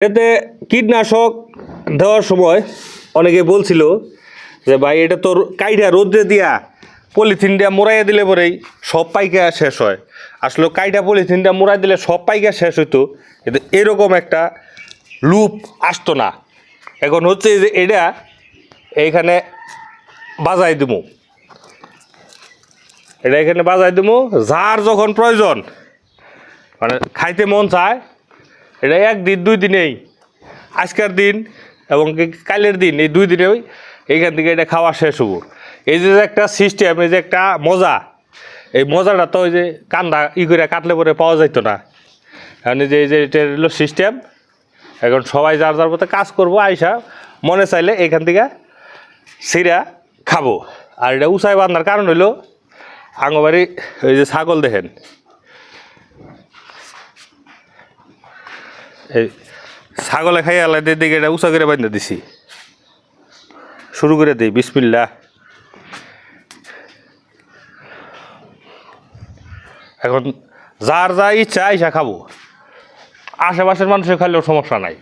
এতে কীটনাশক দেওয়ার সময় অনেকে বলছিল যে, ভাই, এটা তোর কাইটা রোদ্রে দিয়া পলিথিনটা মোড়াইয়া দিলে পরেই সব পাইকা শেষ হয়। আসলে কাইটা পলিথিনটা মোড়াই দিলে সব পাইকা শেষ হইতো, কিন্তু এরকম একটা লুপ আসতো না। এখন হচ্ছে যে, এটা এইখানে বাজাই দেবো এটা এখানে বাজাই দেবো যার যখন প্রয়োজন মানে খাইতে মন চায় এটা একদিন দুই দিনেই আজকের দিন এবং কালের দিন, এই দুই দিনেই এইখান থেকে এটা খাওয়া শেষ হব। এই যে একটা সিস্টেম এই যে একটা মজা, এই মজাটা তো ওই যে কান্দা ই করে কাটলে পরে পাওয়া যাইতো না। এখন যে, এই যে এটা হলো সিস্টেম এখন সবাই যার যার মতো কাজ করব, আইসা মনে চাইলে এইখান থেকে সিরা খাব। আর এটা উঁচাই বান্ধার কারণ হইল আঙ্গবাড়ি ওই যে ছাগল দেখেন ছাগলে খাই আলাই দিকে এটা উঁচা করে বান্ধা দিছি। শুরু করে দিই বিসমিল্লা এখন যার যা ইচ্ছা আইসা খাব। আশেপাশের মানুষের খাইলেও সমস্যা নাই।